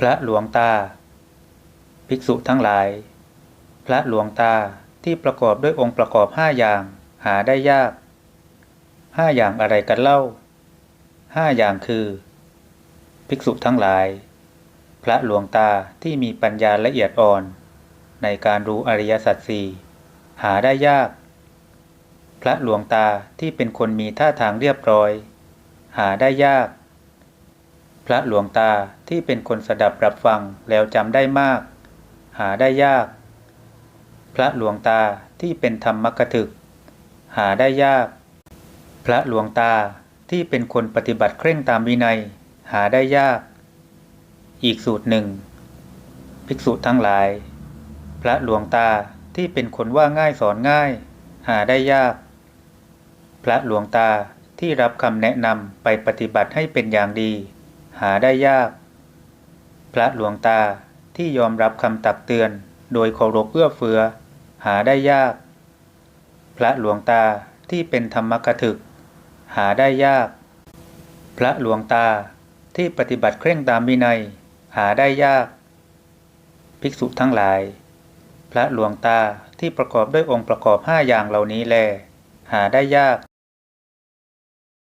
พระหลวงตา ภิกษุทั้งหลาย พระหลวงตาที่ประกอบด้วยองค์ประกอบห้าอย่างหาได้ยากห้าอย่างอะไรกันเล่าห้าอย่างคือ ภิกษุทั้งหลาย พระหลวงตาที่มีปัญญาละเอียดอ่อน ในการรู้อริยสัจสี่หาได้ยาก พระหลวงตาที่เป็นคนมีท่าทางเรียบร้อย หาได้ยาก พระหลวงตาที่เป็นคนสดับรับฟังแล้วจำได้มาก หาได้ยาก พระหลวงตาที่เป็นธรรมกถึก หาได้ยาก พระหลวงตาที่เป็นคนปฏิบัติเคร่งตามวินัย หาได้ยาก อีกสูตรหนึ่ง ภิกษุทั้งหลาย พระหลวงตาที่เป็นคนว่าง่ายสอนง่าย หาได้ยาก พระหลวงตาที่รับคำแนะนำไปปฏิบัติให้เป็นอย่างดี หาได้ยาก พระหลวงตาที่ยอมรับคำตักเตือน โดยเคารพเอื้อเฟื้อ หาได้ยาก พระหลวงตาที่เป็นธรรมกถึก หาได้ยาก พระหลวงตาที่ปฏิบัติเคร่งตามวินัย หาได้ยาก ภิกษุทั้งหลาย พระหลวงตาที่ประกอบด้วยองค์ประกอบห้าอย่างเหล่านี้แล หาได้ยาก